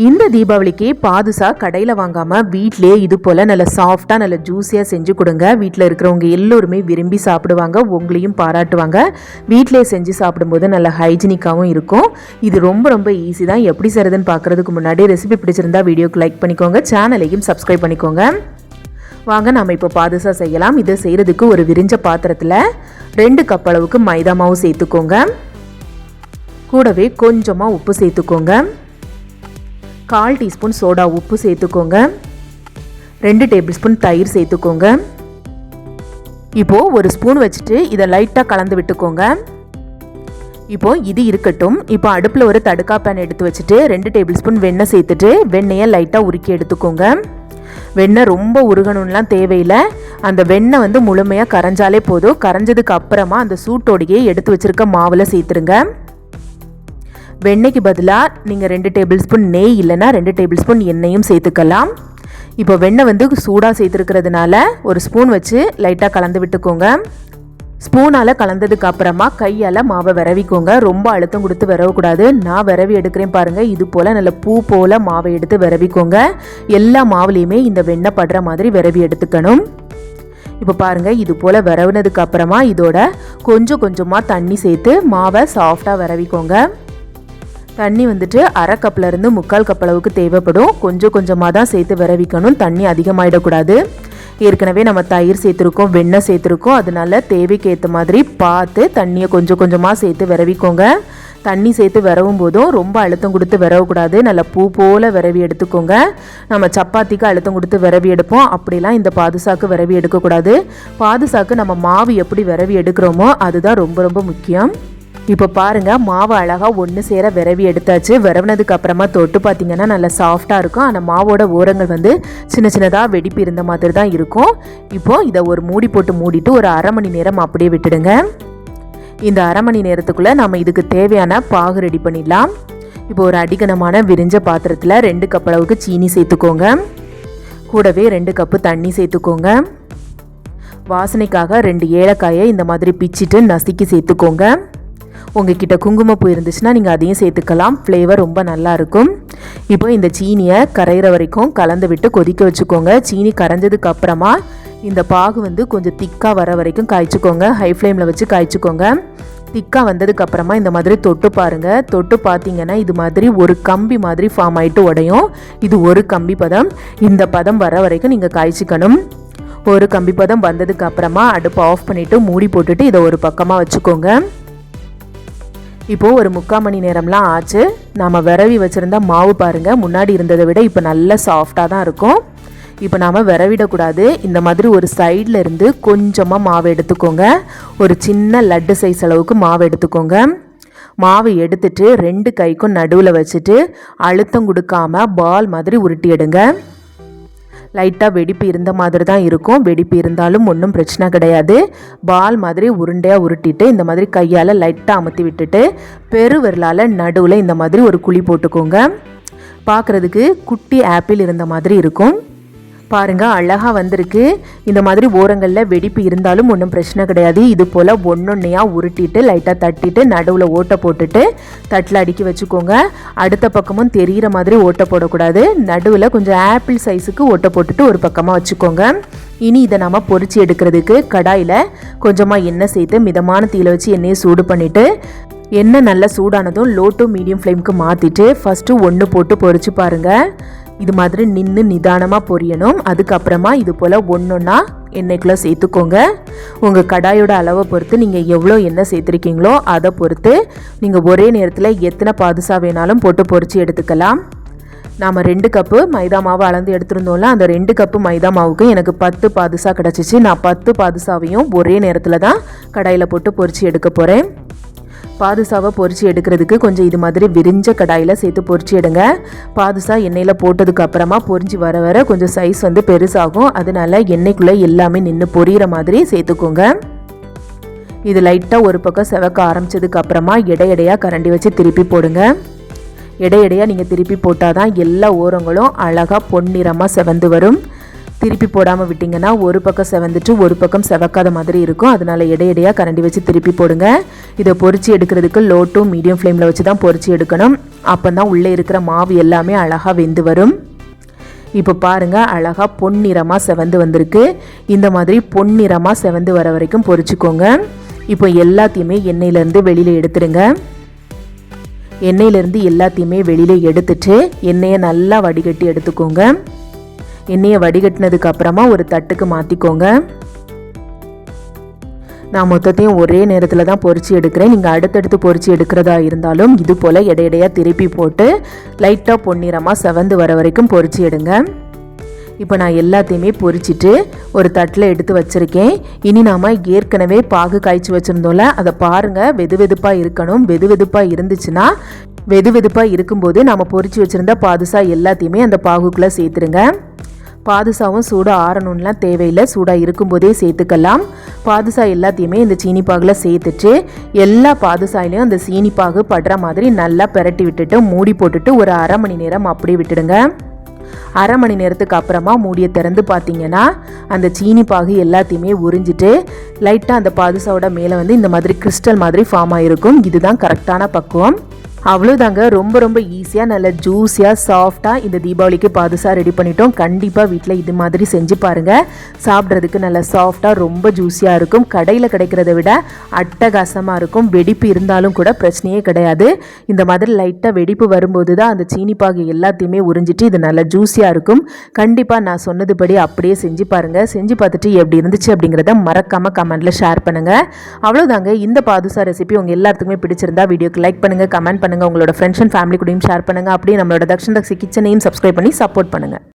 இந்த தீபாவளிக்கு பாதுசா கடையில் வாங்காமல் வீட்டிலேயே இது போல் நல்ல சாஃப்டாக நல்ல ஜூஸியாக செஞ்சு கொடுங்க. வீட்டில் இருக்கிறவங்க எல்லோருமே விரும்பி சாப்பிடுவாங்க உங்களையும் பாராட்டுவாங்க. வீட்டிலேயே செஞ்சு சாப்பிடும்போது நல்ல ஹைஜீனிக்காகவும் இருக்கும். இது ரொம்ப ரொம்ப ஈஸி தான். எப்படி செய்கிறதுன்னு பார்க்குறதுக்கு முன்னாடி ரெசிபி பிடிச்சிருந்தா வீடியோக்கு லைக் பண்ணிக்கோங்க சேனலையும் சப்ஸ்கிரைப் பண்ணிக்கோங்க. வாங்க நம்ம இப்போ பாதுசா செய்யலாம். இதை செய்கிறதுக்கு ஒரு விரிஞ்ச பாத்திரத்தில் ரெண்டு கப் அளவுக்கு மைதா மாவு சேர்த்துக்கோங்க. கூடவே கொஞ்சமாக உப்பு சேர்த்துக்கோங்க. கால் டீஸ்பூன் சோடா உப்பு சேர்த்துக்கோங்க. ரெண்டு டேபிள் ஸ்பூன் தயிர் சேர்த்துக்கோங்க. இப்போது ஒரு ஸ்பூன் வச்சுட்டு இதை லைட்டாக கலந்து விட்டுக்கோங்க. இப்போது இது இருக்கட்டும். இப்போ அடுப்பில் ஒரு தடுக்கா பேன் எடுத்து வச்சுட்டு ரெண்டு டேபிள் ஸ்பூன் வெண்ணெய் சேர்த்துட்டு வெண்ணெயை லைட்டாக உருக்கி எடுத்துக்கோங்க. வெண்ணெய் ரொம்ப உருகணும்லாம் தேவையில்லை. அந்த வெண்ணெய் வந்து முழுமையாக கரைஞ்சாலே போதும். கரைஞ்சதுக்கு அப்புறமா அந்த சூட்டோடையே எடுத்து வச்சுருக்க மாவில் சேர்த்துருங்க. வெண்ணெய்க்கு பதிலாக நீங்கள் ரெண்டு டேபிள் ஸ்பூன் நெய் இல்லைன்னா ரெண்டு டேபிள் ஸ்பூன் எண்ணெயும் சேர்த்துக்கலாம். இப்போ வெண்ணெய் வந்து சூடாக சேர்த்துருக்கிறதுனால ஒரு ஸ்பூன் வச்சு லைட்டாக கலந்து விட்டுக்கோங்க. ஸ்பூனால் கலந்ததுக்கு அப்புறமா கையால் மாவை விரவிக்கோங்க. ரொம்ப அழுத்தம் கொடுத்து விரவக்கூடாது. நான் விரவி எடுக்கிறேன் பாருங்கள் இது போல் நல்ல பூ போல் மாவை எடுத்து விரவிக்கோங்க. எல்லா மாவுலேயுமே இந்த வெண்ணெய் படுற மாதிரி விரவி எடுத்துக்கணும். இப்போ பாருங்கள் இது போல் விரவுனதுக்கு அப்புறமா இதோட கொஞ்சம் கொஞ்சமாக தண்ணி சேர்த்து மாவை சாஃப்டாக விரவிக்கோங்க. தண்ணி வந்துட்டு அரை கப்லேருந்து முக்கால் கப் அளவுக்கு தேவைப்படும். கொஞ்சம் கொஞ்சமாக தான் சேர்த்து விரவிக்கணும். தண்ணி அதிகமாகிடக்கூடாது ஏற்கனவே நம்ம தயிர் சேர்த்துருக்கோம் வெண்ணெய் சேர்த்துருக்கோம். அதனால தேவைக்கு ஏற்ற மாதிரி பார்த்து தண்ணியை கொஞ்சம் கொஞ்சமாக சேர்த்து விரவிக்கோங்க. தண்ணி சேர்த்து விரவும் போதும். ரொம்ப அழுத்தம் கொடுத்து விரவக்கூடாது. நல்லா பூ போல் விரவி எடுத்துக்கோங்க. நம்ம சப்பாத்திக்கு அழுத்தம் கொடுத்து விரவி எடுப்போம். அப்படிலாம் இந்த பாதுசாக்கு விரவி எடுக்கக்கூடாது. பாதுசாக்கு நம்ம மாவு எப்படி விரவி எடுக்கிறோமோ அதுதான் ரொம்ப ரொம்ப முக்கியம். இப்போ பாருங்க மாவு அழகாக ஒன்று சேர விரவி எடுத்தாச்சு. விரவினதுக்கு அப்புறமா தொட்டு பார்த்தீங்கன்னா நல்லா சாஃப்டாக இருக்கும். ஆனால் மாவோட ஓரங்கள் வந்து சின்ன சின்னதாக வெடிப்பு இருந்த மாதிரி தான் இருக்கும். இப்போ இதை ஒரு மூடி போட்டு மூடிட்டு ஒரு அரை மணி நேரம் அப்படியே விட்டுடுங்க. இந்த அரை மணி நேரத்துக்குள்ளே நம்ம இதுக்கு தேவையான பாகு ரெடி பண்ணிடலாம். இப்போ ஒரு அடிகனமான விரிஞ்ச பாத்திரத்தில் ரெண்டு கப் அளவுக்கு சீனி சேர்த்துக்கோங்க. கூடவே ரெண்டு கப்பு தண்ணி சேர்த்துக்கோங்க. வாசனைக்காக ரெண்டு ஏலக்காயை இந்த மாதிரி பிச்சிட்டு நசுக்கி சேர்த்துக்கோங்க. உங்ககிட்ட குங்குமப்பூ இருந்துச்சுன்னா நீங்கள் அதையும் சேர்த்துக்கலாம். ஃப்ளேவர் ரொம்ப நல்லா இருக்கும் இப்போ இந்த சீனியை கரையிற வரைக்கும் கலந்து விட்டு கொதிக்க வச்சுக்கோங்க. சீனி கரைஞ்சதுக்கு அப்புறமா இந்த பாகு வந்து கொஞ்சம் திக்காக வர வரைக்கும் காய்ச்சிக்கோங்க. ஹை ஃப்ளேமில் வச்சு காய்ச்சிக்கோங்க. திக்காக வந்ததுக்கப்புறமா இந்த மாதிரி தொட்டு பாருங்கள் தொட்டு பார்த்தீங்கன்னா இது மாதிரி ஒரு கம்பி மாதிரி ஃபார்ம் ஆயிட்டு உடையும். இது ஒரு கம்பி பதம். இந்த பதம் வர வரைக்கும் நீங்கள் காய்ச்சிக்கணும். ஒரு கம்பி பதம் வந்ததுக்கப்புறமா அடுப்பை ஆஃப் பண்ணிவிட்டு மூடி போட்டுட்டு இதை ஒரு பக்கமாக வச்சுக்கோங்க. இப்போது ஒரு முக்கால் மணி நேரம்லாம் ஆச்சு. நாம் விரவி வச்சுருந்த மாவு பாருங்கள் முன்னாடி இருந்ததை விட இப்போ நல்ல சாஃப்டாக தான் இருக்கும். இப்போ நாம் விரவிடக்கூடாது. இந்த மாதிரி ஒரு சைடில் இருந்து கொஞ்சமாக மாவு எடுத்துக்கோங்க. ஒரு சின்ன லட்டு சைஸ் அளவுக்கு மாவு எடுத்துக்கோங்க. மாவு எடுத்துட்டு ரெண்டு கைக்கும் நடுவில் வச்சுட்டு அழுத்தம் கொடுக்காம பால் மாதிரி உருட்டி எடுங்க. லைட்டாக வெடிப்பு இருந்த மாதிரி தான் இருக்கும். வெடிப்பு இருந்தாலும் ஒன்றும் பிரச்சனை கிடையாது. பால் மாதிரி உருண்டையாக உருட்டிட்டு இந்த மாதிரி கையால் லைட்டாக அமுத்தி விட்டுட்டு பெருவிரலால் நடுவில் இந்த மாதிரி ஒரு குழி போட்டுக்கோங்க. பார்க்குறதுக்கு குட்டி ஆப்பிள் இருந்த மாதிரி இருக்கும். பாருங்க அழகாக வந்திருக்கு. இந்த மாதிரி ஓரங்களில் வெடிப்பு இருந்தாலும் ஒன்றும் பிரச்சனை கிடையாது. இது போல் ஒன்னொன்னையாக உருட்டிட்டு லைட்டாக தட்டிட்டு நடுவில் ஓட்டை போட்டுட்டு தட்டில் அடுக்கி வச்சுக்கோங்க. அடுத்த பக்கமும் தெரிகிற மாதிரி ஓட்டை போடக்கூடாது. நடுவில் கொஞ்சம் ஆப்பிள் சைஸுக்கு ஓட்டை போட்டுட்டு ஒரு பக்கமாக வச்சுக்கோங்க. இனி இதை நம்ம பொறிச்சு எடுக்கிறதுக்கு கடாயில் கொஞ்சமாக எண்ணெய் சேர்த்து மிதமான தீயில வச்சு எண்ணெயை சூடு பண்ணிவிட்டு எண்ணெய் நல்லா சூடானதும் லோ டு மீடியம் ஃப்ளேமுக்கு மாற்றிட்டு ஃபஸ்ட்டு ஒன்று போட்டு பொறிச்சு பாருங்கள் இது மாதிரி நின்று நிதானமாக பொரியணும். அதுக்கப்புறமா இது போல் ஒன்றுன்னா எண்ணெய்க்குள்ளே சேர்த்துக்கோங்க. உங்கள் கடாயோட அளவை பொறுத்து நீங்கள் எவ்வளோ எண்ணெய் சேர்த்துருக்கீங்களோ அதை பொறுத்து நீங்கள் ஒரே நேரத்தில் எத்தனை பாதுசா வேணாலும் போட்டு பொறிச்சு எடுத்துக்கலாம். நாம் ரெண்டு கப்பு மைதா மாவு அளந்து எடுத்திருந்தோம்ல அந்த ரெண்டு கப்பு மைதா மாவுக்கு எனக்கு பத்து பாதுசா கிடச்சிச்சு. நான் பத்து பாதுசாவையும் ஒரே நேரத்தில் தான் கடாயில் போட்டு பொறிச்சு எடுக்க போகிறேன் பாதுசாவை பொறிச்சு எடுக்கிறதுக்கு கொஞ்சம் இது மாதிரி விரிஞ்ச கடாயில் சேர்த்து பொறிச்சு எடுங்க. பாதுசா எண்ணெயில் போட்டதுக்கு அப்புறமா பொரிஞ்சு வர வர கொஞ்சம் சைஸ் வந்து பெருசாகும். அதனால எண்ணெய்க்குள்ளே எல்லாமே நின்று பொரியிற மாதிரி சேர்த்துக்கோங்க. இது லைட்டாக ஒரு பக்கம் செவக்க ஆரம்பித்ததுக்கு அப்புறமா எடையடையாக கரண்டி வச்சு திருப்பி போடுங்க. எடையடையாக நீங்கள் திருப்பி போட்டால் தான் எல்லா ஓரங்களும் அழகாக பொன்னிறமாக செவந்து வரும். திருப்பி போடாமல் விட்டிங்கன்னா ஒரு பக்கம் செவந்துட்டு ஒரு பக்கம் செவக்காத மாதிரி இருக்கும். அதனால இடையிடையாக கரண்டி வச்சு திருப்பி போடுங்க. இதை பொறிச்சு எடுக்கிறதுக்கு லோ டு மீடியம் ஃப்ளேமில் வச்சு தான் பொறிச்சு எடுக்கணும். அப்போ தான் உள்ளே இருக்கிற மாவு எல்லாமே அழகாக வெந்து வரும். இப்போ பாருங்கள் அழகாக பொன்னிறமாக செவந்து வந்திருக்கு. இந்த மாதிரி பொன்னிறமாக செவந்து வர வரைக்கும் பொறிச்சிக்கோங்க. இப்போ எல்லாத்தையுமே எண்ணெயிலேருந்து வெளியில் எடுத்துருங்க எண்ணெயிலேருந்து எல்லாத்தையுமே வெளியில் எடுத்துட்டு எண்ணெயை நல்லா வடிகட்டி எடுத்துக்கோங்க. எண்ணெயை வடிகட்டினதுக்கு அப்புறமா ஒரு தட்டுக்கு மாற்றிக்கோங்க நான் மொத்தத்தையும் ஒரே நேரத்தில் தான் பொறிச்சு எடுக்கிறேன். நீங்கள் அடுத்தடுத்து பொரிச்சு எடுக்கிறதா இருந்தாலும் இது போல் இடையிடையாக திருப்பி போட்டு லைட்டாக பொன்னிறமாக செவந்து வர வரைக்கும் பொரிச்சு எடுங்க. இப்போ நான் எல்லாத்தையுமே பொறிச்சிட்டு ஒரு தட்டில் எடுத்து வச்சுருக்கேன். இனி நாம் ஏற்கனவே பாகு காய்ச்சி வச்சுருந்தோம்ல அதை பாருங்கள் வெது வெதுப்பாக இருக்கணும். வெது வெதுப்பாக இருந்துச்சுன்னா வெது வெதுப்பாக இருக்கும்போது நம்ம பொரிச்சு வச்சுருந்த பாதுசா எல்லாத்தையுமே அந்த பாகுக்குள்ளே சேர்த்துருங்க பாதுசாவும் சூடாக ஆறணும்லாம் தேவையில்லை. சூடாக இருக்கும்போதே சேர்த்துக்கலாம். பாதுசா எல்லாத்தையுமே இந்த சீனி பாகில் சேர்த்துட்டு எல்லா பாதுசாயிலையும் அந்த சீனி பாகு படுற மாதிரி நல்லா பெரட்டி விட்டுட்டு மூடி போட்டுட்டு ஒரு அரை மணி நேரம் அப்படியே விட்டுடுங்க. அரை மணி நேரத்துக்கு அப்புறமா மூடியை திறந்து பார்த்தீங்கன்னா அந்த சீனி பாகு எல்லாத்தையுமே உறிஞ்சிட்டு லைட்டாக அந்த பாதுசாவோட மேலே வந்து இந்த மாதிரி கிறிஸ்டல் மாதிரி ஃபார்ம் ஆகிருக்கும் இதுதான் கரெக்டான பக்குவம். அவ்வளோதாங்க ரொம்ப ரொம்ப ஈஸியாக நல்ல ஜூஸியாக சாஃப்டாக இந்த தீபாவளிக்கு பாதுசாக ரெடி பண்ணிட்டோம். கண்டிப்பாக வீட்டில் இது மாதிரி செஞ்சு பாருங்கள் சாப்பிட்றதுக்கு நல்ல சாஃப்டாக ரொம்ப ஜூஸியாக இருக்கும். கடையில் கிடைக்கிறத விட அட்டகாசமாக இருக்கும். வெடிப்பு இருந்தாலும் கூட பிரச்சனையே கிடையாது. இந்த மாதிரி லைட்டாக வெடிப்பு வரும்போது தான் அந்த சீனிப்பாகு எல்லாத்தையுமே உறிஞ்சிட்டு இது நல்லா ஜூஸியாக இருக்கும். கண்டிப்பாக நான் சொன்னதுபடி அப்படியே செஞ்சு பாருங்கள் செஞ்சு பார்த்துட்டு எப்படி இருந்துச்சு அப்படிங்கிறத மறக்காமல் கமெண்ட்டில் ஷேர் பண்ணுங்கள் அவ்வளோதாங்க இந்த பாதுசா ரெசிபி உங்கள் எல்லாத்துக்குமே பிடிச்சிருந்தா வீடியோக்கு லைக் பண்ணுங்கள் கமெண்ட் பண்ணுங்கள் உங்களோட ஃப்ரெண்ட்ஸ் அண்ட் ஃபேமிலி கூடயும் ஷேர் பண்ணுங்கள் அப்படியே நம்மளோட தக்ஷன் தக்ஷி கிச்சனையும் சப்ஸ்கிரைப் பண்ணி சப்போர்ட் பண்ணுங்கள்